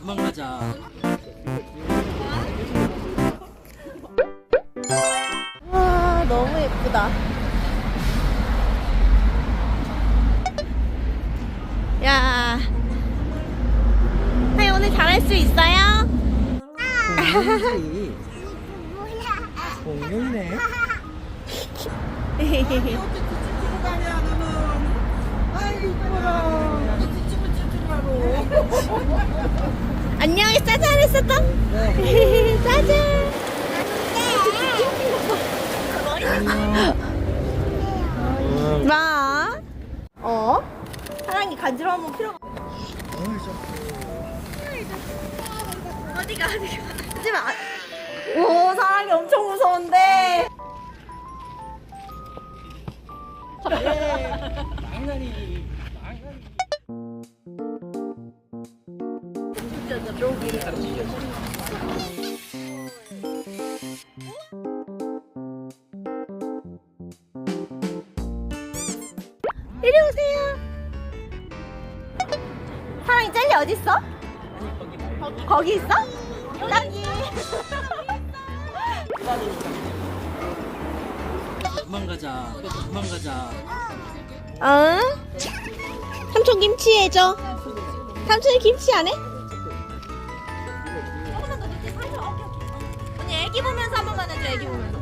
도망가자. 와 너무 예쁘다. 야, 하이 오늘 잘할 수 있어요? 공룡이지. 공룡이네. 안녕, 짜잔 했었다. 짜잔. 마. 어? 사랑이 간지러우면 필요가. 어디가 어디가? 하지 마. 오 사랑이 엄청 무서운데. 낭만이. 이 리 오세요. 사랑이 젤리 어디 있어? 거기 있어? 여기. 도망가자. 도망가자. 어? 삼촌 김치 해줘. 삼촌이 김치 안 해? 애기 보면서 한 번만 해줘. 애기 보면서.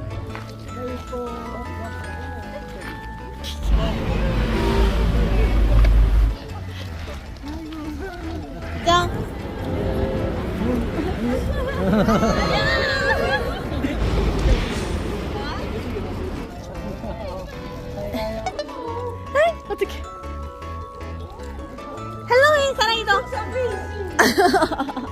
짱. 어떡해. 헬로윈 사랑이도.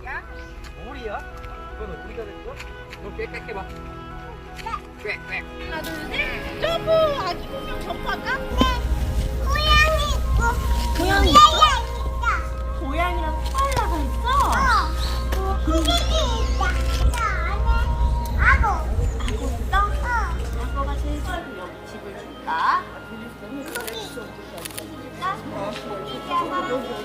오리야? 그건 오리가 됐어? 너 꽥꽥 해봐. 꽥꽥. 하나, 둘, 셋. 점프! 아기 공룡 점프할까? 고양이 있고. 고양이 있어? 고양이랑 코알라가 있어? 고객이 있다. 저 안에 아고. 아고 있어? 아고가 제일 좋아하는 여기 집을 줄까? 아니야, 아니야.